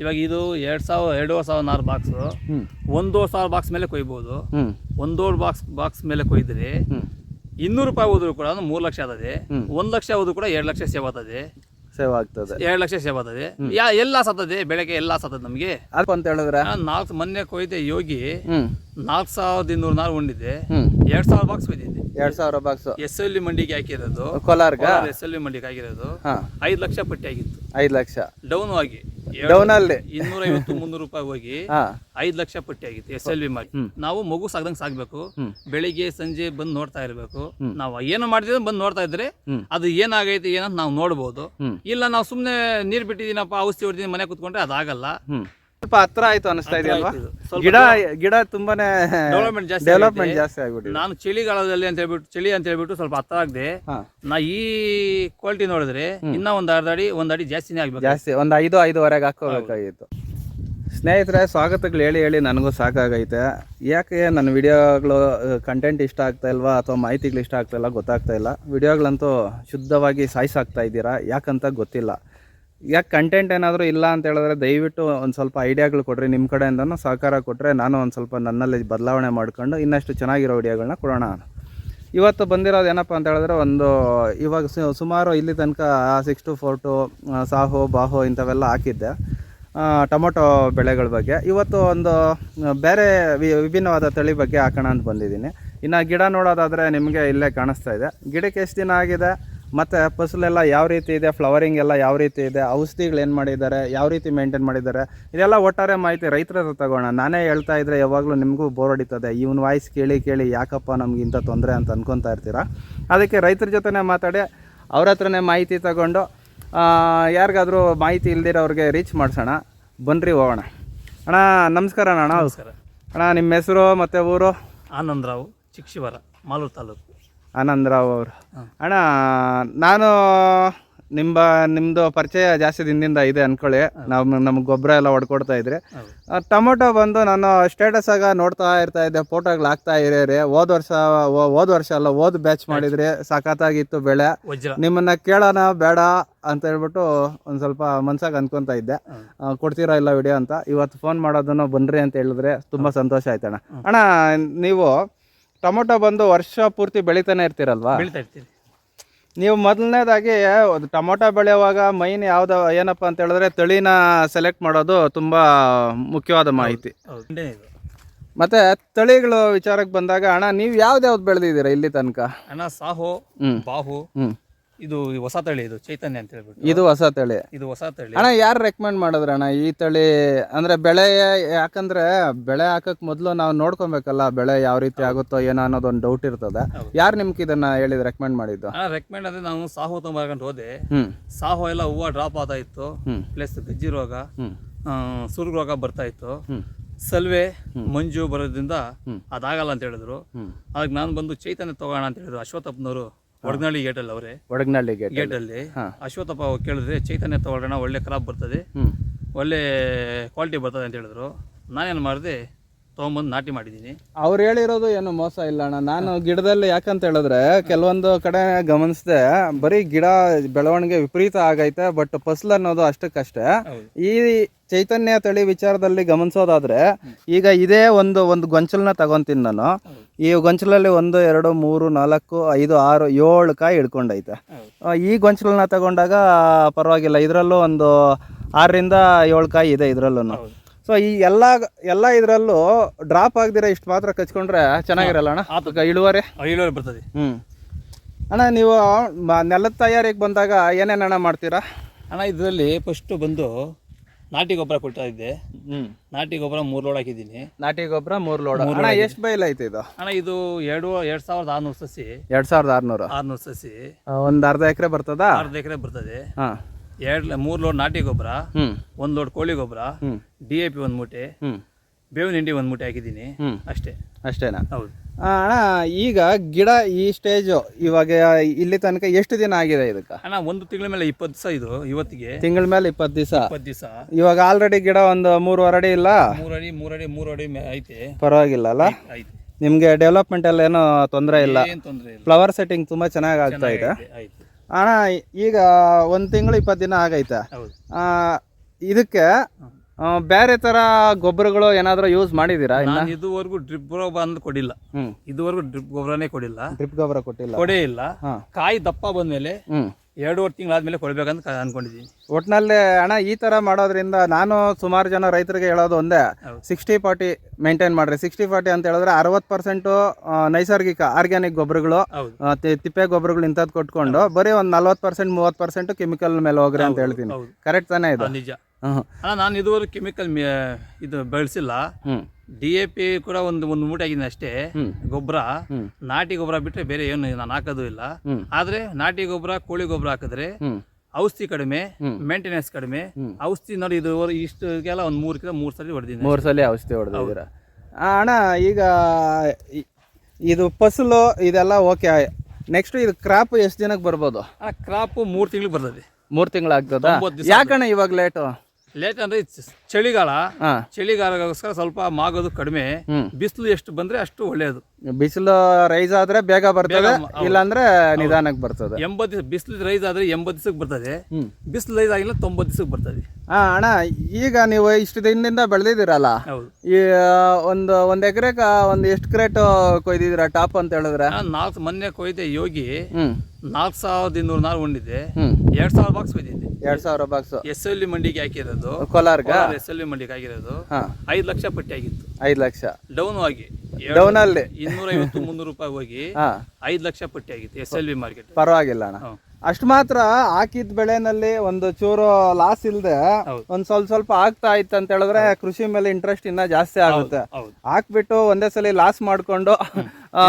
ಇವಾಗ ಇದು ಎರಡು ಸಾವಿರ ಎರಡೂವರೆ ಸಾವಿರ ನಾರು ಬಾಕ್ಸ್ ಒಂದೂವರೆ ಸಾವಿರ ಬಾಕ್ಸ್ ಮೇಲೆ ಕೊಯ್ಬೋದು. ಒಂದೂವರೆ ಬಾಕ್ಸ್ ಬಾಕ್ಸ್ ಮೇಲೆ ಕೊಯ್ದ್ರಿ ಇನ್ನೂರು ರೂಪಾಯಿ ಹೋದ್ರು ಕೂಡ ಮೂರು ಲಕ್ಷ ಆಗ್ತದೆ ಒಂದ್ ಲಕ್ಷ ಹೋದ್ರು ಕೂಡ ಎರಡು ಲಕ್ಷ ಸೇವ್ ಆಗ್ತದೆ. ಸೇವ್ ಆಗ್ತದೆ. ಎರಡು ಲಕ್ಷ ಸೇವ್ ಆಗ್ತದೆ. ಯಾ ಎಲ್ಲ ಸತ್ತದೆ ಬೆಳಗ್ಗೆ ಎಲ್ಲ ಸತ್ತದೆ ನಮಗೆ. ಅಂತ ಹೇಳಿದ್ರೆ? ನಾಲ್ಕು ಮೊನ್ನೆ ಕೊಯ್ದೆ ಯೋಗಿ ನಾಲ್ಕ್ ಸಾವಿರದ ಇನ್ನೂರು ನಾರು ಉಂಡಿದೆ. ಎರಡ್ ಸಾವಿರ ಬಾಕ್ಸ್ ಕೊಯ್ದಿದೆ ಎರಡ್ ಸಾವಿರ ಬಾಕ್ಸ್ ಎಸ್ ಎಲ್ ಮಂಡಿಗೆ ಹಾಕಿರೋದು. ಕೋಲಾರ್ಗ? ಎಸ್ ಎಲ್ ಮಂಡಿಗೆ ಹಾಕಿರೋದು. ಐದು ಲಕ್ಷ ಪಟ್ಟಿ ಆಗಿತ್ತು. ಐದು ಲಕ್ಷ. ಡೌನ್ ಆಗಿ. ಡೌನ್ ಅಲ್ಲಿ ಇನ್ನೂರ ಐವತ್ತು ಮುನ್ನೂರು ರೂಪಾಯಿ ಹೋಗಿ ಐದ್ ಲಕ್ಷ ಪಟ್ಟಿ ಆಗಿತ್ತು ಎಸ್ ಎಲ್ ವಿ ಮಾಡಿ. ನಾವು ಮಗು ಸಾಗ್ದಂಗ್ ಸಾಕ್ಬೇಕು. ಹ್ಮ್. ಬೆಳಿಗ್ಗೆ ಸಂಜೆ ಬಂದು ನೋಡ್ತಾ ಇರಬೇಕು. ನಾವು ಏನು ಮಾಡ್ತಿದ್ರೆ ಬಂದು ನೋಡ್ತಾ ಇದ್ರೆ. ಅದು ಏನಾಗೈತಿ ಏನಂತ ನಾವು ನೋಡ್ಬೋದು. ಇಲ್ಲ ನಾವು ಸುಮ್ಮನೆ ನೀರು ಬಿಟ್ಟಿದ್ದೀನಪ್ಪ ಔಷಧಿ ಹೊಡೆದಿದ್ದೀನಿ ಮನೆ ಕುತ್ಕೊಂಡ್ರೆ ಅದಾಗಲ್ಲ. ಸ್ವಲ್ಪ ಹತ್ರ ಆಯ್ತು ಅನಿಸ್ತಾ ಇದೆಯಲ್ವಾ? ಆಯ್ತು ಇದು. ಸ್ವಲ್ಪ ಗಿಡ ಗಿಡ ತುಂಬಾನೇ ಡೆವಲಪ್ಮೆಂಟ್ ಜಾಸ್ತಿ ಡೆವಲಪ್ಮೆಂಟ್. ಜಾಸ್ತಿ ಆಗ್ಬಿಟ್ಟಿದೆ. ನಾನು ಚಳಿಗಾಲದಲ್ಲಿ ಅಂತ ಹೇಳ್ಬಿಟ್ಟು ಚಳಿ ಅಂತ ಹೇಳ್ಬಿಟ್ಟು ಸ್ವಲ್ಪ ಹತ್ರ ಆಗದೆ. ಹಾಂ. ನಾ ಈ ಕ್ವಾಲಿಟಿ ನೋಡಿದ್ರೆ ಇನ್ನ ಒಂದ್ ಅರ್ಧ ಅಡಿ ಒಂದ್ ಅಡಿ ಜಾಸ್ತಿನೇ ಆಗ್ಬೇಕು. ಜಾಸ್ತಿ ಒಂದು ಐದು ಐದುವರೆಗೆ ಹಾಕೋಬೇಕಾಗಿತ್ತು ಸ್ನೇಹಿತರೆ ಸ್ವಾಗತಗಳು ಹೇಳಿ ಹೇಳಿ ನನಗೂ ಸಾಕಾಗೈತೆ. ಯಾಕೆ ನನ್ನ ವಿಡಿಯೋಗಳು ಕಂಟೆಂಟ್ ಇಷ್ಟ ಆಗ್ತಾ ಇಲ್ವಾ ಅಥವಾ ಮಾಹಿತಿಗಳು ಇಷ್ಟ ಆಗ್ತಾ ಇಲ್ಲ ಗೊತ್ತಾಗ್ತಾ ಇಲ್ಲ? ವಿಡಿಯೋಗಳಂತೂ ಶುದ್ಧವಾಗಿ ಸಾಯಿಸಾಗ್ತಾ ಇದ್ದೀರಾ? ಯಾಕಂತ ಗೊತ್ತಿಲ್ಲ. ಯಾಕೆ ಕಂಟೆಂಟ್ ಏನಾದರೂ ಇಲ್ಲ ಅಂತ ಹೇಳಿದ್ರೆ ದಯವಿಟ್ಟು ಒಂದು ಸ್ವಲ್ಪ ಐಡಿಯಾಗಳು ಕೊಡ್ರಿ. ನಿಮ್ಮ ಕಡೆಯಿಂದನೂ ಸಹಕಾರ ಕೊಟ್ಟರೆ ನಾನು ಒಂದು ಸ್ವಲ್ಪ ನನ್ನಲ್ಲಿ ಬದಲಾವಣೆ ಮಾಡ್ಕೊಂಡು ಇನ್ನಷ್ಟು ಚೆನ್ನಾಗಿರೋ ಐಡಿಯಾಗಳನ್ನ ಕೊಡೋಣ ಇವತ್ತು ಬಂದಿರೋದು ಏನಪ್ಪ ಅಂತ ಹೇಳಿದ್ರೆ ಒಂದು ಇವಾಗ ಸುಮಾರು ಇಲ್ಲಿ ತನಕ six to four to Saaho, ಬಾಹೋ ಇಂಥವೆಲ್ಲ ಹಾಕಿದ್ದೆ. ಟೊಮೊಟೊ ಬೆಳೆಗಳ ಬಗ್ಗೆ. ಇವತ್ತು ಒಂದು ಬೇರೆ ವಿಭಿನ್ನವಾದ ತಳಿ ಬಗ್ಗೆ ಹಾಕೋಣ ಅಂತ ಬಂದಿದ್ದೀನಿ. ಇನ್ನು ಗಿಡ ನೋಡೋದಾದರೆ ನಿಮಗೆ ಇಲ್ಲೇ ಕಾಣಿಸ್ತಾ ಇದೆ. ಗಿಡಕ್ಕೆ ಎಷ್ಟು ದಿನ ಆಗಿದೆ? ಮತ್ತು ಫಸಲೆಲ್ಲ ಯಾವ ರೀತಿ ಇದೆ ಫ್ಲವರಿಂಗ್ ಎಲ್ಲ ಯಾವ ರೀತಿ ಇದೆ ಔಷಧಿಗಳು ಏನು ಮಾಡಿದ್ದಾರೆ ಯಾವ ರೀತಿ ಮೇಂಟೈನ್ ಮಾಡಿದ್ದಾರೆ ಇದೆಲ್ಲ ಒಟ್ಟಾರೆ ಮಾಹಿತಿ ರೈತರ ಹತ್ರ ತಗೋಣ. ನಾನೇ ಹೇಳ್ತಾ ಇದ್ರೆ ಯಾವಾಗಲೂ ನಿಮಗೂ ಬೋರ್ ಹೊಡಿತದೆ. ಇವನ್ ವಾಯ್ಸ್ ಕೇಳಿ ಕೇಳಿ ಯಾಕಪ್ಪ ನಮ್ಗೆ ಇಂಥ ತೊಂದರೆ ಅಂತ ಅನ್ಕೊತಾ ಇರ್ತೀರಾ? ಅದಕ್ಕೆ ರೈತರ ಜೊತೆನೇ ಮಾತಾಡಿ ಅವ್ರ ಹತ್ರನೇ ಮಾಹಿತಿ ತಗೊಂಡು ಯಾರಿಗಾದರೂ ಮಾಹಿತಿ ಇಲ್ದಿರೋರಿಗೆ ರೀಚ್ ಮಾಡಿಸೋಣ. ಬನ್ರಿ ಹೋಗೋಣ. ಅಣ್ಣ ನಮಸ್ಕಾರ ಅಣ್ಣ. ನಮಸ್ಕಾರ. ಅಣ್ಣ ನಿಮ್ಮ ಹೆಸರು ಮತ್ತು ಊರು? ಆನಂದರಾವ್ ಚಿಕ್ಷಿವರ ಮಾಲೂರು ತಾಲೂಕು. ಆನಂದರಾವ್ ಅವರು. ಅಣ್ಣ ನಾನು ನಿಮ್ಮ ನಿಮ್ಮದು ಪರಿಚಯ ಜಾಸ್ತಿ ದಿನದಿಂದ ಇದೆ ಅಂದ್ಕೊಳ್ಳಿ ನಮ್ಮ ನಮ್ಗೆ ಗೊಬ್ಬರ ಎಲ್ಲ ಹೊಡ್ಕೊಡ್ತಾ ಇದ್ರಿ. ಟೊಮೊಟೊ ಬಂದು ನಾನು ಸ್ಟೇಟಸ್ ಆಗ ನೋಡ್ತಾ ಇರ್ತಾ ಇದ್ದೆ ಫೋಟೋಗಳು ಹಾಕ್ತಾ ಇರೀರಿ ಹೋದ ವರ್ಷ ಹೋದ ವರ್ಷ ಅಲ್ಲ ಹೋದ ಬ್ಯಾಚ್ ಮಾಡಿದ್ರಿ ಸಖತ್ತಾಗಿತ್ತು ಬೆಳೆ. ನಿಮ್ಮನ್ನ ಕೇಳೋಣ ಬೇಡ ಅಂತ ಹೇಳ್ಬಿಟ್ಟು ಒಂದು ಸ್ವಲ್ಪ ಮನ್ಸಾಗ ಅನ್ಕೊಂತ ಇದ್ದೆ. ಕೊಡ್ತೀರಾ ಇಲ್ಲ ವಿಡಿಯೋ ಅಂತ. ಇವತ್ತು ಫೋನ್ ಮಾಡೋದನ್ನು ಬನ್ರಿ ಅಂತ ಹೇಳಿದ್ರೆ ತುಂಬ ಸಂತೋಷ ಆಯ್ತಣ್ಣ. ಅಣ್ಣ ನೀವು ಟೊಮೊಟೊ ಬಂದು ವರ್ಷ ಪೂರ್ತಿ ಬೆಳಿತಾನೆ ಇರ್ತೀರಲ್ವಾ? ಬೀಳ್ತಾ ನೀವು ಮೊದಲನೇದಾಗಿ ಟೊಮೊಟೊ ಬೆಳೆಯುವಾಗ ಮೈನ್ ಯಾವ್ದು ಏನಪ್ಪ ಅಂತ ಹೇಳಿದ್ರೆ ತಳಿನ ಸೆಲೆಕ್ಟ್ ಮಾಡೋದು ತುಂಬಾ ಮುಖ್ಯವಾದ ಮಾಹಿತಿ. ಹೌದು. ಇದು. ಮತ್ತೆ ತಳಿಗಳು ವಿಚಾರಕ್ಕೆ ಬಂದಾಗ ಅಣ್ಣ ನೀವು ಯಾವ್ದು ಬೆಳೆದಿದ್ದೀರಾ ಇಲ್ಲಿ ತನಕ? ಅಣ್ಣ ಸಾಹೋ ಹ್ಮ್. ಬಾಹು ಹ್ಮ್. ಇದು ಹೊಸ ತಳಿ ಇದು ಚೈತನ್ಯ ಅಂತ ಹೇಳ್ಬಿಟ್ಟು. ಇದು ಹೊಸ ತಳಿ. ಇದು ಹೊಸ ತಳಿ. ಅಣ್ಣ ಯಾರು ರೆಕಮೆಂಡ್ ಮಾಡಿದ್ರ ಅಣ್ಣ ಈ ತಳಿ? ಅಂದ್ರೆ ಬೆಳೆ ಯಾಕಂದ್ರೆ ಬೆಳೆ ಹಾಕಕ್ ಮೊದಲು ನಾವು ನೋಡ್ಕೊಬೇಕಲ್ಲ ಬೆಳೆ ಯಾವ ರೀತಿ ಆಗುತ್ತೋ ಏನೋ ಅನ್ನೋದು ಒಂದು ಡೌಟ್ ಇರ್ತದೆ ಯಾರು ನಿಮ್ಗೆ ಇದನ್ನ ಹೇಳಿದ್ ರೆಕಮೆಂಡ್ ಮಾಡಿದ್ದು? ಅಣ್ಣ ರೆಕಮೆಂಡ್ ಅಂದ್ರೆ ನಾನು ಸಾಹೋ ತೊಗೊಂಬರ್ಕೊಂಡು ಹೋದೆ. ಸಾಹು ಎಲ್ಲ ಹೂವ ಡ್ರಾಪ್ ಆಗ್ತಾ ಇತ್ತು. ಪ್ಲಸ್ ಗಜ್ಜಿ ರೋಗ ಸುರ್ಗ ರೋಗ ಬರ್ತಾ ಇತ್ತು. ಸಲ್ವೆ ಮಂಜು ಬರೋದ್ರಿಂದ ಅದಾಗಲ್ಲ ಅಂತ ಹೇಳಿದ್ರು. ಅದಕ್ಕೆ ನಾನು ಬಂದು ಚೈತನ್ಯ ತಗೋಣ ಅಂತ ಹೇಳಿದ್ರು. ಅಶ್ವತ್ಥಪ್ಪನವರು ಒಡಗನಹಳ್ಳಿ ಅಲ್ಲಿ ಅವರೇ. ಒಡಗ್ನಳ್ಳಿ ಗೇಟ್ ಅಲ್ಲಿ. ಅಶ್ವತ್ಥಪ್ಪ ಕೇಳಿದ್ರೆ ಚೈತನ್ಯ ತಗೊಳ್ಳೋಣ ಒಳ್ಳೆ ಕ್ರಾಪ್ ಬರ್ತದೆ. ಒಳ್ಳೆ ಕ್ವಾಲಿಟಿ ಬರ್ತದೆ ಅಂತ ಹೇಳಿದ್ರು. ನಾನೇನು ಮಾಡಿದೆ ತೊಗೊಂಬಂದು ನಾಟಿ ಮಾಡಿದ್ದೀನಿ. ಅವ್ರು ಹೇಳಿರೋದು ಏನು ಮೋಸ ಇಲ್ಲ ಅಣ್ಣ. ನಾನು ಗಿಡದಲ್ಲಿ ಯಾಕಂತ ಹೇಳಿದ್ರೆ ಕೆಲವೊಂದು ಕಡೆ ಗಮನಿಸಿದೆ ಬರೀ ಗಿಡ ಬೆಳವಣಿಗೆ ವಿಪರೀತ ಆಗೈತೆ ಬಟ್ ಫಸಲ್ ಅನ್ನೋದು ಅಷ್ಟಕ್ಕಷ್ಟೇ. ಈ ಚೈತನ್ಯ ತಳಿ ವಿಚಾರದಲ್ಲಿ ಗಮನಿಸೋದಾದ್ರೆ ಈಗ ಇದೇ ಒಂದು ಒಂದು ಗೊಂಚಲನ್ನ ತಗೊಂತೀನಿ ನಾನು. ಈ ಗೊಂಚಲಲ್ಲಿ ಒಂದು ಎರಡು ಮೂರು ನಾಲ್ಕು ಐದು ಆರು ಏಳು ಕಾಯಿ ಹಿಡ್ಕೊಂಡೈತೆ. ಈ ಗೊಂಚಲನ್ನ ತಗೊಂಡಾಗ ಪರವಾಗಿಲ್ಲ. ಇದರಲ್ಲೂ ಒಂದು ಆರರಿಂದ ಏಳು ಕಾಯಿ ಇದೆ ಇದರಲ್ಲೂ ಸೊ ಈ ಎಲ್ಲ ಎಲ್ಲ ಇದರಲ್ಲೂ ಡ್ರಾಪ್ ಆಗದಿರ ಇಷ್ಟು ಮಾತ್ರ ಕಚ್ಕೊಂಡ್ರೆ ಚೆನ್ನಾಗಿರಲ್ಲ ಅಣ್ಣ? ಆ ಇಳುವರಿ? ಇಳುವರಿ ಬರ್ತದೆ. ಹ್ಞೂ ಅಣ್ಣ ನೀವು ಮ- ನೆಲದ ತಯಾರಿಗೆ ಬಂದಾಗ ಏನೇನು ಅಣ್ಣ ಮಾಡ್ತೀರಾ? ಅಣ್ಣ ಇದರಲ್ಲಿ ಫಸ್ಟು ಬಂದು ನಾಟಿ ಗೊಬ್ಬರ ಕೊಡ್ತಾ ಇದ್ದೆ. ಹ್ಞೂ ನಾಟಿ ಗೊಬ್ಬರ ಮೂರು ಲೋಡ್ ಹಾಕಿದ್ದೀನಿ. ನಾಟಿ ಗೊಬ್ಬರ ಮೂರು ಲೋಡ್. ಅಣ್ಣ ಎಷ್ಟು ಬೈಲ್ ಐತೆ ಇದು? ಅಣ್ಣ ಇದು ಎರಡು ಎರಡು ಸಾವಿರದ ಆರುನೂರು ಸಸಿ. ಎರಡು ಸಾವಿರದ ಆರುನೂರು. ಆರುನೂರು ಸಸಿ. ಒಂದು ಅರ್ಧ ಎಕರೆ ಬರ್ತದ? ಅರ್ಧ ಎಕರೆ ಬರ್ತದೆ. ಹಾಂ. ಎರಡು ಮೂರು ಲೋಡ್ ನಾಟಿ ಗೊಬ್ಬರ ಒಂದ್ ಲೋಡ್ ಕೋಳಿ ಗೊಬ್ಬರ ಡಿ ಎ ಪಿ ಒಂದು ಮೂಟೆ ಬೇವಿನ ಹಿಂಡಿ ಒಂದು ಮೂಟೆ ಹಾಕಿದ್ದೀನಿ. ಅಷ್ಟೇ. ಅಷ್ಟೇನಾ? ಹೌದು. ಅಣ್ಣ ಈಗ ಗಿಡ ಈ ಸ್ಟೇಜು ಇವಾಗ ಇಲ್ಲಿ ತನಕ ಎಷ್ಟು ದಿನ ಆಗಿದೆ ಇದಕ್ಕೆ? ಅಣ್ಣ ಒಂದು ತಿಂಗಳ ಮೇಲೆ ಇಪ್ಪತ್ತು ದಿವಸ ಇದು ಇವತ್ತಿಗೆ. ತಿಂಗಳ ಮೇಲೆ ಇಪ್ಪತ್ತು ದಿವಸ? ಇಪ್ಪತ್ತು ದಿವಸ. ಇವಾಗ ಆಲ್ರೆಡಿ ಗಿಡ ಒಂದು ಮೂರುವರೆ ಅಡಿ ಇಲ್ಲ? ಮೂರಡಿ ಮೂರಡಿ ಮೂರು ಅಡಿ ಮೇ- ಐತೆ. ಪರವಾಗಿಲ್ಲ ಅಲ್ಲ? ಐತೆ ನಿಮಗೆ ಡೆವಲಪ್ಮೆಂಟ್ ಎಲ್ಲ ಏನೋ ತೊಂದರೆ ಇಲ್ಲ? ತೊಂದರೆ ಇಲ್ಲ. ಫ್ಲವರ್ ಸೆಟ್ಟಿಂಗ್ ತುಂಬಾ ಚೆನ್ನಾಗಿ ಆಗ್ತಾ ಇದೆ. ಅಣ್ಣ ಈಗ ಒಂದು ತಿಂಗಳು ಇಪ್ಪತ್ತು ದಿನ ಆಗೈತೆ. ಇದಕ್ಕೆ ಬೇರೆ ತರ ಗೊಬ್ಬರಗಳು ಏನಾದ್ರೂ ಯೂಸ್ ಮಾಡಿದೀರಾ ಇದುವರೆಗೂ ಡ್ರಿಪ್ ಗೊಬ್ಬರ ಅಂತ ಕೊಡಿಲ್ಲ. ಇದುವರೆಗೂ ಡ್ರಿಪ್ ಗೊಬ್ಬರನೇ ಕೊಡಿಲ್ಲ. ಡ್ರಿಪ್ ಗೊಬ್ಬರ ಕೊಟ್ಟಿಲ್ಲ. ಕೊಡೇ ಇಲ್ಲ. ಕಾಯಿ ದಪ್ಪ ಬಂದ್ಮೇಲೆ ಎರಡೂವರೆ ತಿಂಗಳಾದಮೇಲೆ ಕೊಡ್ಬೇಕಂತ ಅಂದ್ಕೊಂಡಿದ್ದೀನಿ ಒಟ್ನಲ್ಲಿ ಅಣ್ಣ ಈ ತರ ಮಾಡೋದ್ರಿಂದ ನಾನು ಸುಮಾರು ಜನ ರೈತರಿಗೆ ಹೇಳೋದು ಒಂದೇ. ಸಿಕ್ಸ್ಟಿ ಫಾರ್ಟಿ ಮೇಂಟೈನ್ ಮಾಡ್ರಿ. ಸಿಕ್ಸ್ಟಿ ಫಾರ್ಟಿ ಅಂತ ಹೇಳಿದ್ರೆ ಅರವತ್ತು ಪರ್ಸೆಂಟು ನೈಸರ್ಗಿಕ ಆರ್ಗ್ಯಾನಿಕ್ ಗೊಬ್ಬರಗಳು ಹೌದು. ಆ, ತಿ- ತಿಪ್ಪೆ ಗೊಬ್ಬರಗಳು ಇಂಥದ್ದು ಕೊಟ್ಕೊಂಡು ಬರೀ ಒಂದು ನಲ್ವತ್ತು ಪರ್ಸೆಂಟ್ ಮೂವತ್ತು ಪರ್ಸೆಂಟ್ ಕೆಮಿಕಲ್ ಮೇಲೆ ಹೋಗ್ರಿ ಅಂತ ಹೇಳ್ತೀನಿ. ಕರೆಕ್ಟ್ ತಾನೇ ಇದು? ನಿಜ. ಅಣ್ಣ ನಾನು ಇದುವರೆಗೂ ಕೆಮಿಕಲ್ ಇದು ಬೆಳೆಸಿಲ್ಲ. ಡಿ ಎ ಪಿ ಕೂಡ ಒಂದು ಒಂದು ಮೂಟೆ ಆಗಿದೆ ಅಷ್ಟೇ. ಗೊಬ್ಬರ. ನಾಟಿ ಗೊಬ್ಬರ ಬಿಟ್ಟರೆ ಬೇರೆ ಏನು ನಾನು ಹಾಕೋದು ಇಲ್ಲ. ಆದರೆ ನಾಟಿ ಗೊಬ್ಬರ ಕೋಳಿ ಗೊಬ್ಬರ ಹಾಕಿದ್ರೆ ಔಷಧಿ ಕಡಿಮೆ. ಮೇಂಟೆನೆನ್ಸ್ ಕಡಿಮೆ. ಔಷಧಿ ನೋಡಿ ಇದು ಇಷ್ಟಕ್ಕೆಲ್ಲ ಒಂದು ಮೂರು ಕಿಲೋ ಮೂರು ಸಲ ಹೊಡೆದಿದ್ದೀನಿ. ಮೂರು ಸಲ ಔಷಧಿ ಹೊಡೆದಿದ್ದೀರ? ಅಣ್ಣ ಈಗ ಇದು ಫಸಲು ಇದೆಲ್ಲ ಓಕೆ ನೆಕ್ಸ್ಟ್ ಇದು ಕ್ರಾಪ್ ಎಷ್ಟು ದಿನಕ್ಕೆ ಬರ್ಬೋದು? ಆ ಕ್ರಾಪು ಮೂರು ತಿಂಗಳಿಗೆ ಬರ್ತದೆ. ಮೂರು ತಿಂಗಳಾಗ್ತದ? ಆಗ್ತದ. ಯಾಕಣ್ಣ ಇವಾಗ ಲೇಟು ಲೇಟ್ ಅಂದರೆ ಚಳಿಗಾಲ ಹಾಂ. ಚಳಿಗಾಲಕ್ಕೋಸ್ಕರ ಸ್ವಲ್ಪ ಮಾಗೋದು ಕಡಿಮೆ. ಬಿಸಿಲು ಎಷ್ಟು ಬಂದ್ರೆ ಅಷ್ಟು ಒಳ್ಳೆಯದು ಬಿಸಿಲು ರೈಸ್ ಆದ್ರೆ ಬೇಗ ಬರ್ತದೆ ಇಲ್ಲಾಂದ್ರೆ ನಿಧಾನಕ್ಕೆ ಬರ್ತದೆ. ಎಂಬತ್ತು ದಿವಸ ಬಿಸಿಲು ರೈಸ್ ಆದ್ರೆ ಎಂಬತ್ತು ದಿವಸಕ್ಕೆ ಬರ್ತದೆ. ಬಿಸಿಲು ರೈಸ್ ಆಗಿಲ್ಲ ತೊಂಬತ್ತು ದಿವಸಕ್ಕೆ ಬರ್ತದೆ. ಹಾ ಅಣ್ಣ ಈಗ ನೀವು ಇಷ್ಟು ದಿನದಿಂದ ಬೆಳೆದಿದ್ದೀರಲ್ಲ? ಹೌದು. ಈ ಒಂದು ಒಂದು ಎಕರೆಗೆ ಒಂದು ಎಷ್ಟು ಕ್ರೇಟ್ ಕೊಯ್ದಿದ್ರ ಟಾಪ್ ಅಂತ ಹೇಳಿದ್ರೆ? ನಾಲ್ಕ್ ಮೊನ್ನೆ ಕೊಯ್ದೆ ಯೋಗಿ. ನಾಲ್ಕ್ ಸಾವಿರದ ಇನ್ನೂರು ನಾಲ್ಕು ಉಂಡಿದೆ. ಎರಡ್ ಎರಡು ಸಾವಿರ ಬಾಕ್ಸ್ ಕೊಯ್ದಿದ್ದೆ. ಎರಡ್ ಸಾವಿರ ಬಾಕ್ಸ್ ಎಸ್ ಎಲ್ ಮಂಡಿಗೆ ಹಾಕಿರೋದು. ಕೋಲಾರ್ಗ? ಎಸ್ ಎಲ್ ವಿ ಮಂಡಿಗೆ ಆಗಿರೋದು ಐದು ಲಕ್ಷ ಪಟ್ಟಿ ಆಗಿತ್ತು. ಐದು ಲಕ್ಷ. ಡೌನ್ ಆಗಿ ಡೌನ್ ಅಲ್ಲಿ. ಇನ್ನೂರೈವತ್ತು ಮುನ್ನೂರು ರೂಪಾಯಿ ಹೋಗಿ ಐದು ಲಕ್ಷ ಪಟ್ಟಿ ಆಗಿತ್ತು ಎಸ್ ಎಲ್ ವಿ ಮಾರ್ಕೆಟ್ ಪರವಾಗಿಲ್ಲ ಅಣ್ಣ. ಅಷ್ಟು ಮಾತ್ರ ಹಾಕಿದ ಬೆಳೆನಲ್ಲಿ ಒಂದು ಚೂರು ಲಾಸ್ ಇಲ್ದೆ. ಒಂದ್ ಸ್ವಲ್ಪ ಸ್ವಲ್ಪ ಆಗ್ತಾ ಇತ್ತು ಅಂತ ಹೇಳಿದ್ರೆ ಕೃಷಿ ಮೇಲೆ ಇಂಟ್ರೆಸ್ಟ್ ಇನ್ನ ಜಾಸ್ತಿ ಆಗುತ್ತೆ. ಹಾಕ್ಬಿಟ್ಟು ಒಂದೇ ಸಲ ಲಾಸ್ ಮಾಡ್ಕೊಂಡು ಆ,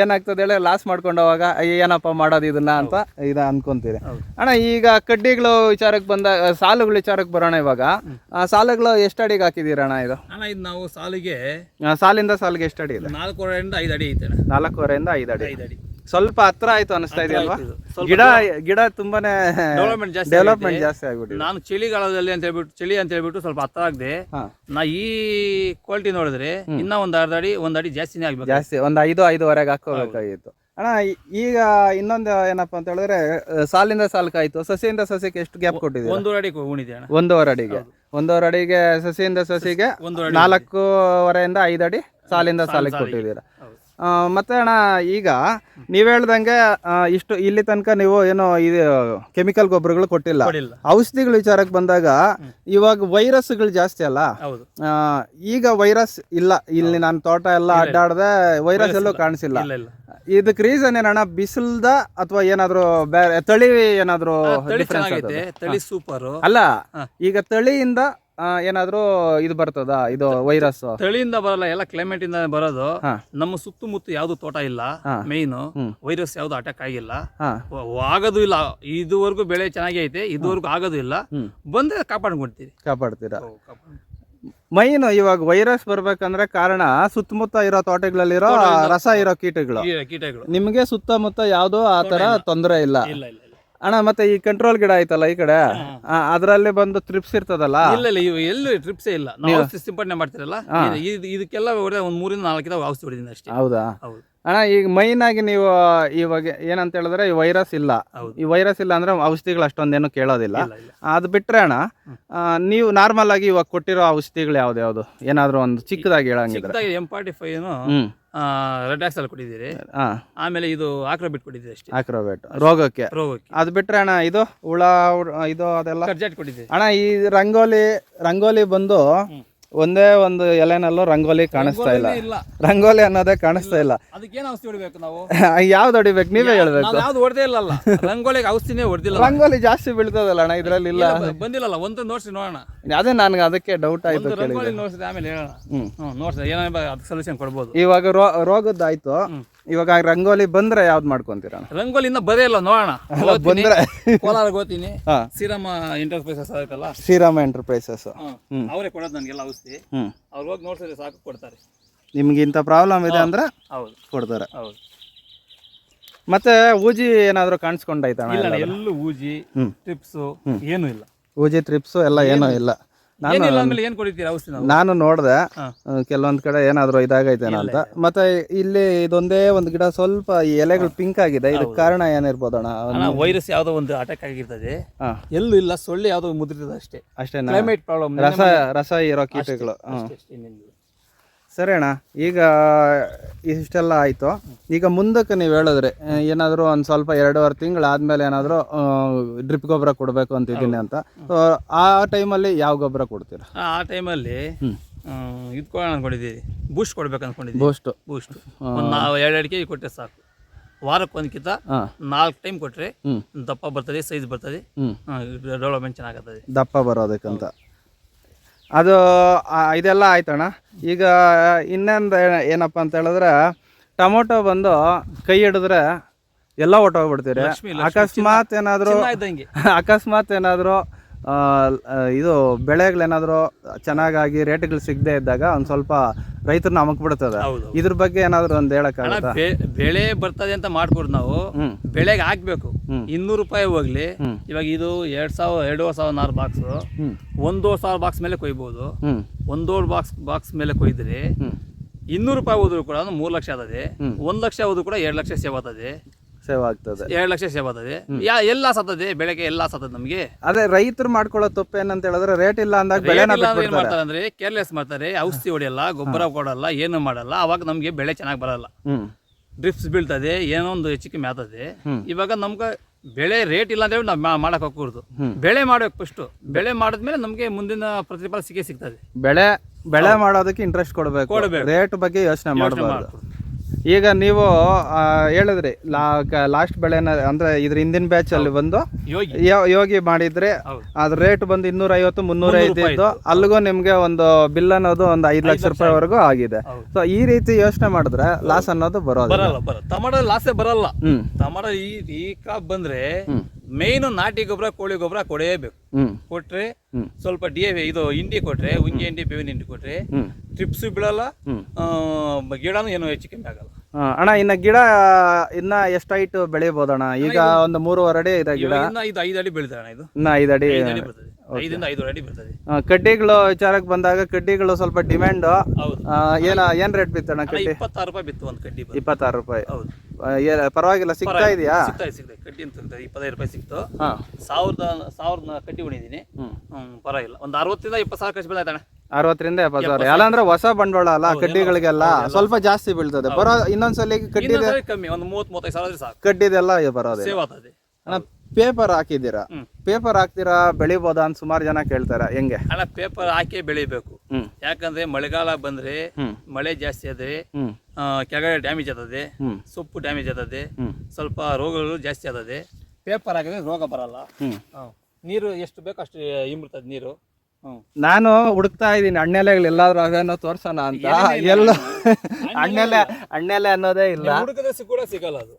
ಏನಾಗ್ತದೆ ಹೇಳಿ ಲಾಸ್ ಮಾಡ್ಕೊಂಡು ಅವಾಗ ಅಯ್ಯ, ಏನಪ್ಪ ಮಾಡೋದು ಇದನ್ನ ಅಂತ ಇದ ಅನ್ಕೊಂತೀರಿ. ಅಣ್ಣ ಈಗ ಕಡ್ಡಿಗಳು ವಿಚಾರಕ್ಕೆ ಬಂದ ಸಾಲುಗಳು ವಿಚಾರಕ್ಕೆ ಬರೋಣ ಇವಾಗ. ಆ, ಸಾಲುಗಳು ಎಷ್ಟು ಅಡಿಗೆ ಹಾಕಿದೀರಣ್ಣ ಇದು? ಅಣ್ಣ ಇದು ನಾವು ಸಾಲಿಗೆ ಸಾಲಿಂದ ಸಾಲಿಗೆ ಎಷ್ಟು ಅಡಿ ಇದೆ? ನಾಲ್ಕೂವರೆಯಿಂದ ಐದು ಅಡಿ ಐತೆ. ನಾಲ್ಕೂವರೆಯಿಂದ ಐದು ಅಡಿ. ಐದು ಅಡಿ. ಸ್ವಲ್ಪ ಹತ್ರ ಆಯ್ತು ಅನಿಸ್ತಾ ಇದೆಯಲ್ವಾ ಗಿಡ ಗಿಡ ತುಂಬಾನೇ ಡೆವಲಪ್ಮೆಂಟ್ ಜಾಸ್ತಿ ಡೆವಲಪ್ಮೆಂಟ್. ಜಾಸ್ತಿ ಆಗ್ಬಿಟ್ಟು ನಾನು ಚಳಿಗಾಲದಲ್ಲಿ ಅಂತ ಹೇಳ್ಬಿಟ್ಟು ಚಳಿ ಅಂತ ಹೇಳ್ಬಿಟ್ಟು ಸ್ವಲ್ಪ ಹತ್ರ ಆಗದೆ. ನಾ ಈ ಕ್ವಾಲಿಟಿ ನೋಡಿದ್ರೆ ಇನ್ನ ಒಂದ್ ಅರ್ಧ ಅಡಿ ಒಂದ್ ಅಡಿ ಜಾಸ್ತಿನೇ ಆಗ್ಬೇಕು. ಜಾಸ್ತಿ ಒಂದು ಐದು ಐದುವರೆಗೆ ಹಾಕೋಬೇಕಾಗಿತ್ತು ಅಣ್ಣ ಈಗ ಇನ್ನೊಂದು ಏನಪ್ಪಾ ಅಂತ ಹೇಳಿದ್ರೆ ಸಾಲಿಂದ ಸಾಲಕ್ಕೆ ಆಯ್ತು. ಸಸಿಯಿಂದ ಸಸಿಗೆ ಎಷ್ಟು ಗ್ಯಾಪ್ ಕೊಟ್ಟಿದೆ ಒಂದೂವರೆ ಅಡಿ ಉಣಿದೆ ಒಂದೂವರೆ ಅಡಿಗೆ. ಒಂದೂವರೆ ಅಡಿಗೆ ಸಸಿಯಿಂದ ಸಸಿಗೆ ನಾಲ್ಕೂವರೆಯಿಂದ ಐದು ಅಡಿ ಸಾಲಿಂದ ಸಾಲಿಗೆ. ಕೊಟ್ಟಿದ್ದೀರಾ? ಮತ್ತೆ ಅಣ್ಣ ಈಗ ನೀವು ಹೇಳ್ದಂಗೆ ಇಷ್ಟು ಇಲ್ಲಿ ತನಕ ನೀವು ಏನು ಇದು ಕೆಮಿಕಲ್ ಗೊಬ್ಬರಗಳು ಕೊಟ್ಟಿಲ್ಲ. ಔಷಧಿಗಳ ವಿಚಾರಕ್ಕೆ ಬಂದಾಗ ಇವಾಗ ವೈರಸ್ಗಳು ಜಾಸ್ತಿ ಅಲ್ಲ? ಈಗ ವೈರಸ್ ಇಲ್ಲ. ಇಲ್ಲಿ ನಾನು ತೋಟ ಎಲ್ಲ ಅಡ್ಡಾಡದೆ ವೈರಸ್ ಎಲ್ಲೂ ಕಾಣಿಸಿಲ್ಲ. ಇದಕ್ಕೆ ರೀಸನ್ ಏನಣ್ಣ? ಬಿಸಿಲ್ದ ಅಥವಾ ಏನಾದ್ರು ಬೇರೆ ತಳಿ ಏನಾದ್ರು ತಳಿ ಸೂಪರ್ ಅಲ್ಲ ಈಗ ತಳಿಯಿಂದ ಏನಾದ್ರು ಇದು ಬರ್ತದ? ಇದು ವೈರಸ್ ತಳಿಯಿಂದ ಬರಲ್ಲ ಎಲ್ಲ ಕ್ಲೈಮೇಟ್ ಇಂದ ಬರೋದು. ನಮ್ಮ ಸುತ್ತಮುತ್ತ ಯಾವ್ದು ತೋಟ ಇಲ್ಲ ಮೈನ್ ವೈರಸ್ ಯಾವ್ದು ಅಟ್ಯಾಕ್ ಆಗಿಲ್ಲ. ಆಗೋದು ಇಲ್ಲ. ಇದುವರೆಗೂ ಬೆಳೆ ಚೆನ್ನಾಗಿ ಐತೆ ಇದುವರೆಗೂ ಆಗೋದು ಇಲ್ಲ. ಬಂದ್ರೆ ಕಾಪಾಡ್ಕೊಡ್ತೀವಿ. ಕಾಪಾಡ್ತೀರಾ? ಮೈನ್ ಇವಾಗ ವೈರಸ್ ಬರ್ಬೇಕಂದ್ರೆ ಕಾರಣ ಸುತ್ತಮುತ್ತ ಇರೋ ತೋಟಗಳಲ್ಲಿರೋ ರಸ ಇರೋ ಕೀಟಗಳು. ಕೀಟಗಳು. ನಿಮ್ಗೆ ಸುತ್ತಮುತ್ತ ಯಾವ್ದು ಆ ತರ ತೊಂದರೆ ಇಲ್ಲ. ಅಣ್ಣ ಮತ್ತೆ ಈ ಕಂಟ್ರೋಲ್ ಗಿಡ ಐತಲ್ಲ ಈ ಕಡೆ? ಅದರಲ್ಲಿ ಬಂದು ಟ್ರಿಪ್ಸ್ ಇರ್ತದಲ್ಲ? ಇಲ್ಲ ಇಲ್ಲ ಇವು ಎಲ್ಲೂ ಟ್ರಿಪ್ಸೇ ಇಲ್ಲ. ನಾವು ಔಷಧಿ ಸಿಂಪಡಣೆ ಮಾಡ್ತಿರಲ್ಲ? ಇದು- ಇದು- ಇದಕ್ಕೆಲ್ಲ ಹೊಡೆದ ಒಂದು ಮೂರಿಂದ ನಾಲ್ಕು ಇದಾವೆ ಔಷಧಿ ಹೊಡೆದಿನಿ ಅಷ್ಟೇ. ಹೌದಾ? ಹೌದು. ಅಣ್ಣ ಈಗ ಮೈನ್ ಆಗಿ ನೀವು ಇವಾಗ ಏನಂತ ಹೇಳಿದ್ರೆ ಈ ವೈರಸ್ ಇಲ್ಲ. ಹೌದು. ಈ ವೈರಸ್ ಇಲ್ಲ ಅಂದ್ರೆ ಔಷಧಿಗಳು ಅಷ್ಟೊಂದೇನು ಕೇಳೋದಿಲ್ಲ. ಇಲ್ಲ ಇಲ್ಲ. ಅದು ಬಿಟ್ರೆ ಅಣ್ಣ ಆ, ನೀವು ನಾರ್ಮಲ್ ಆಗಿ ಇವಾಗ ಕೊಟ್ಟಿರೋ ಔಷಧಿಗಳು ಯಾವ್ದು ಯಾವ್ದು? ಏನಾದ್ರು ಒಂದು ಚಿಕ್ಕದಾಗಿ ಹೇಳಂಗಿದ್ರೆ. ಚಿಕ್ಕದಾಗಿ M forty five hmm. Red axle ಕೊಟ್ಟಿದ್ದೀರಿ. ಆ. ಆಮೇಲೆ ಇದು ಆಕ್ರೋಬಿಟ್ ಕೊಟ್ಟಿದ್ದೀರಿ ಅಷ್ಟೇ. ಆಕ್ರೋಬೇಟ್ ರೋಗಕ್ಕೆ. ರೋಗಕ್ಕೆ. ಅದು ಬಿಟ್ರೆ ಅಣ್ಣ ಇದು ಹುಳ ಹುಳ- ಇದು ಅದೆಲ್ಲ? ಕರ್ಜೆಟ್ ಕೊಟ್ಟಿದ್ದೀರಿ. ಅಣ್ಣ ಈ ರಂಗೋಲಿ ರಂಗೋಲಿ ಬಂದು ಒಂದೇ ಒಂದು ಎಲೆನಲ್ಲೂ ರಂಗೋಲಿ ಕಾಣಿಸ್ತಾ ಇಲ್ಲ. ಇಲ್ಲ. ರಂಗೋಲಿ ಅನ್ನೋದೇ ಕಾಣಿಸ್ತಾ ಇಲ್ಲ. ಅದಕ್ಕೇನು ಔಷಧಿ ಹೊಡಿಬೇಕು ನಾವು? ಯಾವ್ದು ಹೊಡಿಬೇಕು? ನೀವೇ ಹೇಳ್ಬೇಕು. ಯಾವ್ದು ಹೊಡೆದೇ ಇಲ್ಲಲ್ಲ. ರಂಗೋಲಿಗೆ ಔಷಧಿನೇ ಹೊಡೆದಿಲ್ಲ ರಂಗೋಲಿ ಜಾಸ್ತಿ ಬೀಳ್ತದಲ್ಲ ಅಣ್ಣ ಇದ್ರಲ್ಲಿ ಇಲ್ಲ. ಬಂದಿಲ್ಲಲ್ಲ ಒಂದು ನೋಡ್ಸಿ ನೋಡೋಣ. ಅದೇ ನನ್ಗೆ ಅದಕ್ಕೆ ಡೌಟ್ ಆಯ್ತು ರಂಗೋಲಿ ನೋಡ್ಸಿದೆ ಆಮೇಲೆ ಹೇಳೋಣ. ಹ್ಮ್. ಹ್ಮ್ ನೋಡ್ಸಿ ಏನಾರ ಅದಕ್ಕೆ ಸೊಲ್ಯೂಷನ್ ಕೊಡ್ಬೋದು. ಇವಾಗ ರೋಗದ್ದಾಯ್ತು. ಇವಾಗ ರಂಗೋಲಿ ಬಂದ್ರೆ ಯಾವ್ದು ಮಾಡ್ಕೊಂತೀರ? ಅಣ್ಣ? ರಂಗೋಲಿ ಇನ್ನ ಬರೇ ಇಲ್ಲ ನೋಡೋಣ. ಬಂದ್ರೆ ಕೋಲಾರ ಹೋಗ್ತೀನಿ. ಶ್ರೀರಾಮ ಎಂಟರ್ಪ್ರೈಸಸ್ ಆಯ್ತಲ್ಲ ಶ್ರೀರಾಮ ಎಂಟರ್ಪ್ರೈಸಸ್. ಅವರೇ ಕೊಡೋದು ನನಗೆಲ್ಲ ಔಷಧಿ. ಅವ್ರು ಹೋಗಿ ನೋಡ್ಸಿದ್ರೆ ಸಾಕು ಕೊಡ್ತಾರೆ. ನಿಮ್ಗೆ ಇಂಥ ಪ್ರಾಬ್ಲಮ್ ಇದೆ ಅಂದ್ರೆ ಹೌದು. ಕೊಡ್ತಾರೆ. ಹೌದು. ಮತ್ತೆ ಊಜಿ ಏನಾದ್ರು ಕಾಣಿಸ್ಕೊಂಡೈತಾ ಎಲ್ಲೂ ಊಜಿ. ಟ್ರಿಪ್ಸು ಏನೂ ಇಲ್ಲ. ಊಜಿ ಟ್ರಿಪ್ಸು ಎಲ್ಲ ಏನೂ ಇಲ್ಲ. ನಾನು ಅಂದ್ಮೇಲೆ ಏನ್ ಕೊಡಿತೀರಾ ಔಷಧಿ ನಾವು? ನಾನು ನೋಡಿದೆ ಹಾ. ಕೆಲವೊಂದ್ ಕಡೆ ಏನಾದ್ರು ಇದಾಗೈತೇನ ಅಂತ. ಮತ್ತೆ ಇಲ್ಲಿ ಇದೊಂದೇ ಒಂದು ಗಿಡ ಸ್ವಲ್ಪ ಈ ಎಲೆಗಳು ಪಿಂಕ್ ಆಗಿದೆ. ಇದಕ್ಕೆ ಕಾರಣ ಏನಿರ್ಬೋದಣ್ಣ? ಅಣ್ಣ ವೈರಸ್ ಯಾವ್ದೋ ಒಂದು ಅಟ್ಯಾಕ್ ಆಗಿರ್ತದೆ. ಹಾ. ಎಲ್ಲೂ ಇಲ್ಲ ಸೊಳ್ಳೆ ಯಾವ್ದೋ ಮುದ್ರಿದ ಅಷ್ಟೇ. ಅಷ್ಟೇ ಕ್ಲೈಮೇಟ್ ಪ್ರಾಬ್ಲಮ್ ರಸ ರಸ ಇರೋ ಕೀಟಗಳು. ಹ್ಮ್. ಸರಿ ಅಣ್ಣ ಈಗ ಇಷ್ಟೆಲ್ಲ ಆಯಿತು. ಈಗ ಮುಂದಕ್ಕೆ ನೀವು ಹೇಳಿದ್ರೆ ಏನಾದರೂ ಒಂದು ಸ್ವಲ್ಪ ಎರಡೂವರೆ ತಿಂಗಳು ಆದಮೇಲೆ ಏನಾದರೂ ಡ್ರಿಪ್ ಗೊಬ್ಬರ ಕೊಡಬೇಕು ಅಂತಿದ್ದೀನಿ ಅಂತ. ಸೊ ಆ ಟೈಮಲ್ಲಿ ಯಾವ ಗೊಬ್ಬರ ಕೊಡ್ತೀರಾ? ಆ ಟೈಮಲ್ಲಿ. ಇದು ಕೊಡೋಣ ಅನ್ಕೊಂಡಿದ್ದೀವಿ. ಬೂಸ್ಟ್ ಕೊಡ್ಬೇಕು ಅನ್ಕೊಂಡಿದ್ದೀವಿ. ಬೂಸ್ಟ್. ಬೂಸ್ಟ್. ನಾವು ಎರಡು ಕೆ ಜಿ ಕೊಟ್ಟರೆ ಸಾಕು. ವಾರಕ್ಕೆ ಒಂದ್ಕಿಂತ ನಾಲ್ಕು ಟೈಮ್ ಕೊಟ್ಟರೆ ದಪ್ಪ ಬರ್ತದೆ ಸೈಜ್ ಬರ್ತದೆ. ಡೆವಲಪ್ಮೆಂಟ್ ಚೆನ್ನಾಗತ್ತದೆ ದಪ್ಪ ಬರೋದಕ್ಕಂತ. ಅದು ಇದೆಲ್ಲ ಆಯ್ತಣ್ಣ. ಈಗ ಇನ್ನೊಂದು ಏನಪ್ಪ ಅಂತ ಹೇಳಿದ್ರೆ ಟೊಮೊಟೊ ಬಂದು ಕೈ ಹಿಡಿದ್ರೆ ಎಲ್ಲ ಹೊಟ್ಟೋಗ್ಬಿಡ್ತೀರಿ. ಅಕಸ್ಮಾತ್ ಏನಾದರೂ ಅಕಸ್ಮಾತ್ ಏನಾದರೂ ಇದು ಬೆಳೆಗಳೇನಾದರೂ ಚೆನ್ನಾಗಾಗಿ ರೇಟ್ಗಳು ಸಿಗದೆ ಇದ್ದಾಗ ಒಂದು ಸ್ವಲ್ಪ ರೈತರನ್ನ ಅಮಕ್ಬಿಡ್ತದೆ ಹೌದು ಇದ್ರ ಬಗ್ಗೆ ಏನಾದ್ರು ಒಂದ್ ಅಣ್ಣ ಹೇಳಕ್ಕಾಗತ್ತಾ ಬೆ- ಬೆಳೆ ಬರ್ತದೆ ಅಂತ ಮಾಡ್ಕೊಡ್ ನಾವು. ಬೆಳೆಗೆ ಹಾಕ್ಬೇಕು. ಹ್ಮ್. ಇನ್ನೂರು ರೂಪಾಯಿ ಹೋಗ್ಲಿ. ಹ್ಮ್. ಇವಾಗ ಇದು ಎರಡ್ ಸಾವಿರ ಎರಡೂವರೆ ಸಾವಿರ ನಾರು ಬಾಕ್ಸ್ ಒಂದೂವರೆ ಸಾವಿರ ಬಾಕ್ಸ್ ಮೇಲೆ ಕೊಯ್ಬೋದು. ಒಂದೂವರೆ ಬಾಕ್ಸ್ ಬಾಕ್ಸ್ ಮೇಲೆ ಕೊಯ್ದ್ರೆ ಇನ್ನೂರು ರೂಪಾಯಿ ಹೋದ್ರು ಕೂಡ ಮೂರು ಲಕ್ಷ ಆದದೆ ಹ್ಮ್. ಒಂದ್ ಲಕ್ಷ ಹೋದ್ರು ಕೂಡ ಎರಡು ಲಕ್ಷ ಸೇವ್ ಆಗ್ತದೆ ಸೇವ್ ಆಗ್ತದೆ ಎರಡು ಲಕ್ಷ ಸೇವ್ ಆಗ್ತದೆ. ಯಾ ಎಲ್ಲ ಸತ್ತದೆ ಬೆಳೆಗೆ ಎಲ್ಲ ಸತ್ತದೆ ನಮಗೆ? ಅದೇ ರೈತರು ಮಾಡ್ಕೊಳ್ಳೋ ತಪ್ಪು ಏನಂತ ಹೇಳಿದ್ರೆ ರೇಟ್ ಇಲ್ಲ ಅಂದಾಗ ಬೆಳೆನ ಏನ್ ಬಿಟ್ಬಿಡ್ತಾರೆ ಮಾಡ್ತಾರೆ ಅಂದ್ರೆ ಕೇರ್ಲೆಸ್ ಮಾಡ್ತಾರೆ ಔಷಧಿ ಹೊಡೆಯಲ್ಲ ಗೊಬ್ಬರ ಕೊಡಲ್ಲ ಏನು ಮಾಡಲ್ಲ ಅವಾಗ ನಮಗೆ ಬೆಳೆ ಚೆನ್ನಾಗಿ ಬರಲ್ಲ. ಹ್ಮ್. ಡ್ರಿಪ್ಸ್ ಬೀಳ್ತದೆ ಏನೋ ಒಂದು ಹೆಚ್ಚು ಕಮ್ಮಿ ಆಗ್ತದೆ ಇವಾಗ ನಮ್ಗೆ ಬೆಳೆ ರೇಟ್ ಇಲ್ಲ ಅಂದ್ರೆ ನಾವು ಮಾ- ಮಾಡಕ್ ಹೋಗ್ಕೂಡ್ದು. ಬೆಳೆ ಮಾಡ್ಬೇಕು ಫಸ್ಟ್ ಬೆಳೆ ಮಾಡಿದ್ಮೇಲೆ ನಮಗೆ ಮುಂದಿನ ಪ್ರತಿಫಲ ಸಿಕ್ಕೇ ಸಿಗ್ತದೆ. ಬೆಳೆ ಬೆಳೆ ಮಾಡೋದಕ್ಕೆ ಇಂಟ್ರೆಸ್ಟ್ ಕೊಡಬೇಕು. ಕೊಡ್ಬೇಕು. ರೇಟ್ ಬಗ್ಗೆ ಯೋಚನೆ ಯೋಚ್ನೆ ಮಾಡಬಾರ್ದು. ಈಗ ನೀವು ಹೇಳಿದ್ರಿ ಲಾಸ್ಟ್ ಬೆಳೆನ ಅಂದ್ರೆ ಇದ್ರ ಹಿಂದಿನ ಬ್ಯಾಚ್ ಅಲ್ಲಿ ಬಂದು ಯೋಗಿ. ಯೋಗಿ ಮಾಡಿದ್ರೆ ಅದ್ರ ರೇಟ್ ಬಂದು ಇನ್ನೂರ ಐವತ್ತು ಮುನ್ನೂರ ಐದು ಅಲ್ಲಿಗೂ ನಿಮ್ಗೆ ಒಂದು ಬಿಲ್ ಅನ್ನೋದು ಒಂದು ಐದು ಲಕ್ಷ ರೂಪಾಯಿವರೆಗೂ ಆಗಿದೆ. ಸೊ ಈ ರೀತಿ ಯೋಚನೆ ಮಾಡಿದ್ರೆ ಲಾಸ್ ಅನ್ನೋದು ಬರೋದು ಬರಲ್ಲ ಟಮಾಟೋ ಲಾಸೇ ಬರಲ್ಲ. ಹ್ಮ್. ಟಮಾಟೋ ಈ ಈ ಕಾಪ್ ಬಂದ್ರೆ. ಮೇಯ್ನು ನಾಟಿ ಗೊಬ್ಬರ ಕೋಳಿ ಗೊಬ್ಬರ ಕೊಡೇಬೇಕು. ಕೊಟ್ರೆ ಸ್ವಲ್ಪ ಡಿ ಇದು ಹಿಂಡಿ ಕೊಟ್ರೆ ಉಂಗಿ ಹಿಂಡಿ ಬೇವಿನ ಹಿಂಡಿ ಕೊಟ್ರೆ ಟ್ರಿಪ್ಸ್ ಬೀಳಲ್ಲ ಗಿಡನೂ ಏನು ಹೆಚ್ಚು ಕಮ್ಮಿ ಆಗಲ್ಲ. ಅಣ್ಣ ಇನ್ನ ಗಿಡ ಇನ್ನ ಎಷ್ಟು ಹೈಟ್ ಬೆಳಿಬೋದಣ್ಣ? ಈಗ ಒಂದು ಮೂರುವರೆ ಅಡಿ ಇದೆ ಗಿಡ. ಇನ್ನ ಇದು ಐದು ಅಡಿ ಬೀಳ್ತದೆ ಅಣ್ಣ ಇದು. ಇನ್ನ ಐದು ಅಡಿ ಐದು ಅಡಿ ಬರ್ತದೆ ಐದಿಂದ ಐದು ಅಡಿ ಬರ್ತದೆ. ಆ, ಕಡ್ಡಿಗಳು ವಿಚಾರಕ್ಕೆ ಬಂದಾಗ ಕಡ್ಡಿಗಳು ಸ್ವಲ್ಪ ಡಿಮ್ಯಾಂಡ್. ಹೌದು. ಏನ ಏನ್ ರೇಟ್ ಬಿತ್ತಣ್ಣ ಅಣ್ಣ ಕಡ್ಡಿ? ಇಪ್ಪತ್ತಾರು ರೂಪಾಯಿ ಬಿತ್ತು ಒಂದು ಕಡ್ಡಿ ಬಂದು. ಇಪ್ಪತ್ತಾರು ರೂಪಾಯಿ. ಹೌದು. ಆ, ಏ- ಪರವಾಗಿಲ್ಲ ಸಿಗ್ತಾ ಇದೆಯಾ? ಸಿಗ್ತಾ ಇದೆ, ಸಿಗ್ತಾ ಇದೆ. ಕಡ್ಡಿ ಅಂತ ಇಪ್ಪತ್ತೈದು ರೂಪಾಯಿ ಸಿಕ್ತು. ಹಾ. ಸಾವಿರದ ಸಾವಿರದ ಕಡ್ಡಿ ಉಣಿದೀನಿ. ಹ್ಮ್. ಹ್ಮ್ ಪರವಾಗಿಲ್ಲ. ಒಂದು ಅರವತ್ತರಿಂದ ಇಪ್ಪತ್ತು ಸಾವಿರ ಖರ್ಚು ಬೀಳ್ತಾನೆ ಅರವತ್ತರಿಂದ ಎಪ್ಪತ್ತು ಸಾವಿರ ಎಲ್ಲ ಅಂದ್ರೆ ಹೊಸ ಬಂಡವಾಳ ಅಲ್ಲ ಕಡ್ಡಿಗಳಿಗೆಲ್ಲ ಸ್ವಲ್ಪ ಜಾಸ್ತಿ ಬೀಳ್ತದೆ. ಬರೋ ಇನ್ನೊಂದ್ಸಲಿ ಕಡ್ಡಿ ಇನ್ನೊಂದ್ಸರಿ ಕಮ್ಮಿ ಒಂದು ಮೂವತ್ತು ಮೂವತ್ತೈದು ಸಾವಿರ ಆದ್ರೆ ಸಾಕು. ಕಡ್ಡಿದೆಲ್ಲ ಬರೋದೇ ಸೇವ್ ಆಗ್ತದೆ. ಅಣ್ಣ ಪೇಪರ್ ಹಾಕಿದ್ದೀರಾ. ಪೇಪರ್ ಹಾಕ್ತೀರಾ? ಬೆಳಿಬೋದಾ ಅಂತ ಸುಮಾರು ಜನ ಕೇಳ್ತಾರೆ. ಹೆಂಗೆ? ಅಲ್ಲ ಪೇಪರ್ ಹಾಕಿ ಬೆಳಿಬೇಕು. ಯಾಕಂದ್ರೆ ಮಳೆಗಾಲ ಬಂದ್ರೆ ಮಳೆ ಜಾಸ್ತಿ ಆದ್ರೆ ಕೆಳಗಡೆ ಡ್ಯಾಮೇಜ್ ಆಗ್ತದೆ ಸೊಪ್ಪು ಡ್ಯಾಮೇಜ್ ಆಗ್ತದೆ ಸ್ವಲ್ಪ ರೋಗಗಳು ಜಾಸ್ತಿ ಆಗ್ತದೆ. ಪೇಪರ್ ಹಾಕಿದ್ರೆ ರೋಗ ಬರಲ್ಲ. ನೀರು ಎಷ್ಟು ಬೇಕು ಅಷ್ಟು ಇಂಬಿಡ್ತದೆ ನೀರು. ನಾನು ಹುಡುಕ್ತಾ ಇದ್ದೀನಿ ಅಣ್ಣೆಲೆಗಳು ಎಲ್ಲಾದ್ರೂ ಅವೇನೋ ತೋರ್ಸೋಣ ಅಂತ. ಎಲ್ಲ ಅಣ್ಣೆಲೆ ಅಣ್ಣೆಲೆ ಅನ್ನೋದೇ ಇಲ್ಲ. ಸಿಗಲ್ಲ ಅದು.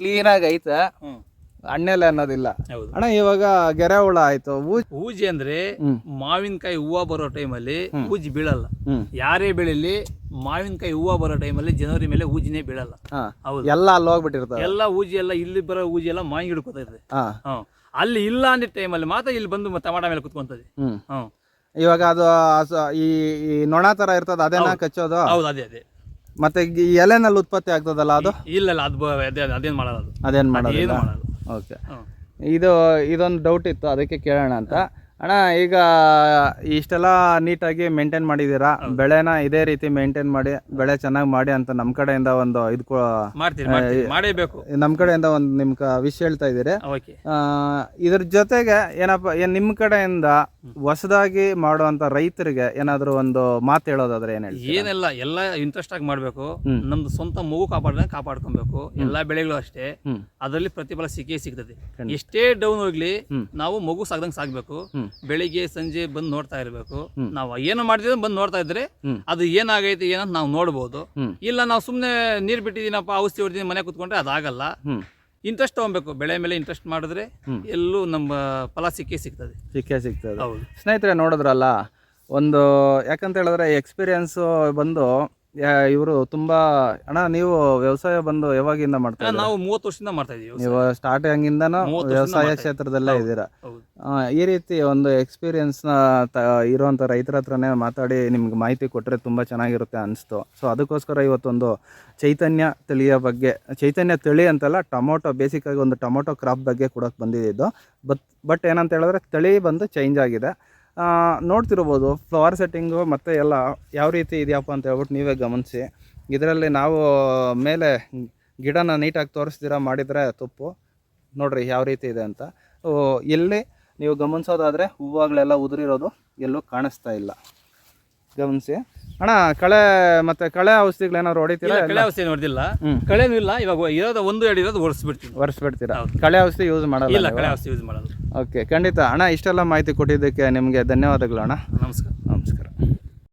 ಕ್ಲೀನಾಗಿ ಐತೆ. ಹ್ಮ್. ಹಣ್ಣೆಲೆ ಅನ್ನೋದಿಲ್ಲ. ಹೌದು. ಅಣ್ಣ ಇವಾಗ ಗೆರೆ ಹುಳ ಆಯ್ತು. ಊಜಿ ಹೂಜಿ ಅಂದ್ರೆ. ಮಾವಿನಕಾಯಿ ಹೂವು ಬರೋ ಟೈಮಲ್ಲಿ ಊಜಿ ಬೀಳಲ್ಲ. ಯಾರೇ ಬೆಳಿಲಿ ಮಾವಿನಕಾಯಿ ಹೂವು ಬರೋ ಟೈಮಲ್ಲಿ ಜನವರಿ ಮೇಲೆ ಊಜಿನೇ ಬೀಳಲ್ಲ. ಹಾ. ಹೌದು. ಎಲ್ಲ ಅಲ್ಲಿ ಹೋಗ್ಬಿಟ್ಟಿರ್ತಾರೆ ಎಲ್ಲ ಊಜಿ ಎಲ್ಲ ಇಲ್ಲಿ ಬರೋ ಊಜಿ ಎಲ್ಲ ಮಾವಿನ ಹಿಡ್ಕೋತಾ ಹಾ. ಹ್ಮ್ ಅಲ್ಲಿ ಇಲ್ಲ ಅಂದಿದ್ದ ಟೈಮಲ್ಲಿ ಮಾತ್ರ ಇಲ್ಲಿ ಬಂದು ಟಮಾಟ ಮೇಲೆ ಕುತ್ಕೊಂತದೆ. ಹ್ಮ್. ಹ್ಮ್ ಇವಾಗ ಅದು ಈ ಈ ನೊಣ ತರ ಇರ್ತದ ಅದೇನ ಕಚ್ಚೋದು? ಹೌದು ಅದೇ ಅದೇ. ಮತ್ತೆ ಈ ಎಲೆನಲ್ಲಿ ಉತ್ಪತ್ತಿ ಆಗ್ತದಲ್ಲ ಅದು? ಇಲ್ಲ ಇಲ್ಲ ಅದು ಬ- ಅದೇ ಅದೇನ್ ಮಾಡಲ್ಲ ಅದು. ಅದೇನ್ ಮಾಡೋದು ಮಾಡಲ್ಲ. ಓಕೆ. ಇದು ಇದೊಂದು ಡೌಟ್ ಇತ್ತು ಅದಕ್ಕೆ ಕೇಳೋಣ ಅಂತ. ಅಣ್ಣ ಈಗ ಇಷ್ಟೆಲ್ಲ ನೀಟಾಗಿ ಮೇಂಟೈನ್ ಮಾಡಿದ್ದೀರಾ? ಬೆಳೆನ ಇದೇ ರೀತಿ ಮೇಂಟೈನ್ ಮಾಡಿ ಬೆಳೆ ಚೆನ್ನಾಗಿ ಮಾಡಿ ಅಂತ ನಮ್ಮ ಕಡೆಯಿಂದ ಒಂದು ಇದು ಮಾಡೇಬೇಕು. ನಮ್ಮ ಕಡೆಯಿಂದ ಒಂದು ನಿಮ್ ವಿಷಯ ಹೇಳ್ತಾ ಇದ್ದೀರಿ. ಇದ್ರ ಜೊತೆಗೆ ಏನಪ್ಪ ಏನ್ ನಿಮ್ಮ ಕಡೆಯಿಂದ ಹೊಸದಾಗಿ ಮಾಡುವಂತ ರೈತರಿಗೆ ಏನಾದರೂ ಒಂದು ಮಾತು ಹೇಳೋದಾದ್ರೆ ಏನು ಹೇಳಿ ಏನೆಲ್ಲ ಎಲ್ಲ ಇಂಟ್ರೆಸ್ಟ್ ಆಗಿ ಮಾಡಬೇಕು. ನಮ್ದು ಸ್ವಂತ ಮಗು ಕಾಪಾಡ್ದಂಗೆ ಕಾಪಾಡ್ಕೊಬೇಕು. ಎಲ್ಲಾ ಬೆಳೆಗಳು ಅಷ್ಟೇ. ಅದರಲ್ಲಿ ಪ್ರತಿಫಲ ಸಿಕ್ಕೇ ಸಿಗ್ತದೆ. ಎಷ್ಟೇ ಡೌನ್ ಹೋಗ್ಲಿ ನಾವು ಮಗು ಸಾಗ್ದಂಗ್ ಸಾಕ್ಬೇಕು. ಹ್ಮ್. ಬೆಳಿಗ್ಗೆ ಸಂಜೆ ಬಂದು ನೋಡ್ತಾ ಇರಬೇಕು. ನಾವು ಏನು ಮಾಡ್ತಿದ್ರೆ ಬಂದು ನೋಡ್ತಾ ಇದ್ರೆ. ಅದು ಏನಾಗೈತೆ ಏನಂತ ನಾವು ನೋಡ್ಬೋದು. ಇಲ್ಲ ನಾವು ಸುಮ್ಮನೆ ನೀರು ಬಿಟ್ಟಿದ್ದೀನಪ್ಪ ಔಷಧಿ ಹೊಡ್ತೀನಿ ಮನೆ ಕುತ್ಕೊಂಡ್ರೆ ಅದಾಗಲ್ಲ. ಇಂಟ್ರೆಸ್ಟ್ ತಗೊಬೇಕು. ಬೆಳೆ ಮೇಲೆ ಇಂಟ್ರೆಸ್ಟ್ ಮಾಡಿದ್ರೆ ಎಲ್ಲೂ ನಮ್ಮ ಫಲ ಸಿಕ್ಕೇ ಸಿಗ್ತದೆ. ಸಿಕ್ಕೇ ಸಿಗ್ತದೆ. ಹೌದು. ಸ್ನೇಹಿತರೆ ನೋಡಿದ್ರಲ್ಲ ಒಂದು ಯಾಕಂತ ಹೇಳಿದ್ರೆ ಎಕ್ಸ್ಪೀರಿಯನ್ಸು ಬಂದು ಇವರು ತುಂಬಾ ಅಣ್ಣ ನೀವು ವ್ಯವಸಾಯ ಬಂದು ಯಾವಾಗಿಂದ ಮಾಡ್ತಾ ಇದ್ದೀರಾ? ನಾವು ಮೂವತ್ತು ವರ್ಷದಿಂದ ಮಾಡ್ತಾ ಇದೀವಿ ನೀವು ಸ್ಟಾರ್ಟ್ ಮೂವತ್ತು ವರ್ಷದಿಂದ ವ್ಯವಸಾಯ ಮಾಡ್ತಾ ಕ್ಷೇತ್ರದಲ್ಲೇ ಇದ್ದೀರಾ? ಹೌದು. ಆ, ಈ ರೀತಿ ಒಂದು ಎಕ್ಸ್ಪೀರಿಯನ್ಸ್ ಇರುವಂತ ರೈತರ ಹತ್ರನೇ ಮಾತಾಡಿ ನಿಮ್ಗೆ ಮಾಹಿತಿ ಕೊಟ್ಟರೆ ತುಂಬಾ ಚೆನ್ನಾಗಿರುತ್ತೆ ಅನಿಸ್ತು. ಸೊ ಅದಕ್ಕೋಸ್ಕರ ಇವತ್ತೊಂದು ಚೈತನ್ಯ ತಳಿಯ ಬಗ್ಗೆ ಚೈತನ್ಯ ತಳಿ ಅಂತಲ್ಲ ಟೊಮೊಟೊ ಬೇಸಿಕ್ ಆಗಿ ಒಂದು ಟೊಮೊಟೊ ಕ್ರಾಪ್ ಬಗ್ಗೆ ಕೊಡೋಕೆ ಬಂದಿದ್ದು. ಬಟ್ ಬಟ್ ಏನಂತ ಹೇಳಿದ್ರೆ ತಳಿ ಬಂದು ಚೇಂಜ್ ಆಗಿದೆ. ನೋಡ್ತಿರ್ಬೋದು ಫ್ಲವರ್ ಸೆಟ್ಟಿಂಗು ಮತ್ತು ಎಲ್ಲ ಯಾವ ರೀತಿ ಇದೆಯಪ್ಪ ಅಂತ ಹೇಳ್ಬಿಟ್ಟು ನೀವೇ ಗಮನಿಸಿ. ಇದರಲ್ಲಿ ನಾವು ಮೇಲೆ ಗಿಡನ ನೀಟಾಗಿ ತೋರಿಸ್ದಿರ ಮಾಡಿದರೆ ತಪ್ಪು. ನೋಡ್ರಿ ಯಾವ ರೀತಿ ಇದೆ ಅಂತ. ಎಲ್ಲಿ ನೀವು ಗಮನಿಸೋದಾದರೆ ಹೂವಾಗಲೆಲ್ಲ ಉದುರಿರೋದು ಎಲ್ಲೂ ಕಾಣಿಸ್ತಾ ಇಲ್ಲ. ಗಮನಿಸಿ. ಅಣ್ಣ ಕಳೆ ಮತ್ತೆ ಕಳೆ ಔಷಧಿಗಳೇನಾದ್ರು ಹೊಡಿತೀರಾ? ಇಲ್ಲ, ಕಳೆ ಔಷಧಿ ನೋಡಿದಿಲ್ಲ ಕಳೆ ಕಳೆನೂ ಇಲ್ಲ ಇವಾಗ ಇರೋದು ಒಂದು ಎರಡು ಇರೋದು ಒರೆಸ್ಬಿಡ್ತೀನಿ. ಒರೆಸ್ಬಿಡ್ತೀರಾ. ಕಳೆ ಔಷಧಿ ಯೂಸ್ ಮಾಡಲ್ಲ ಇಲ್ಲ ಕಳೆ ಔಷಧಿ ಯೂಸ್ ಮಾಡೋದು ಓಕೆ ಖಂಡಿತ. ಅಣ್ಣ ಇಷ್ಟೆಲ್ಲ ಮಾಹಿತಿ ಕೊಟ್ಟಿದ್ದಕ್ಕೆ ನಿಮಗೆ ಧನ್ಯವಾದಗಳು ಅಣ್ಣ. ನಮಸ್ಕಾರ. ನಮಸ್ಕಾರ.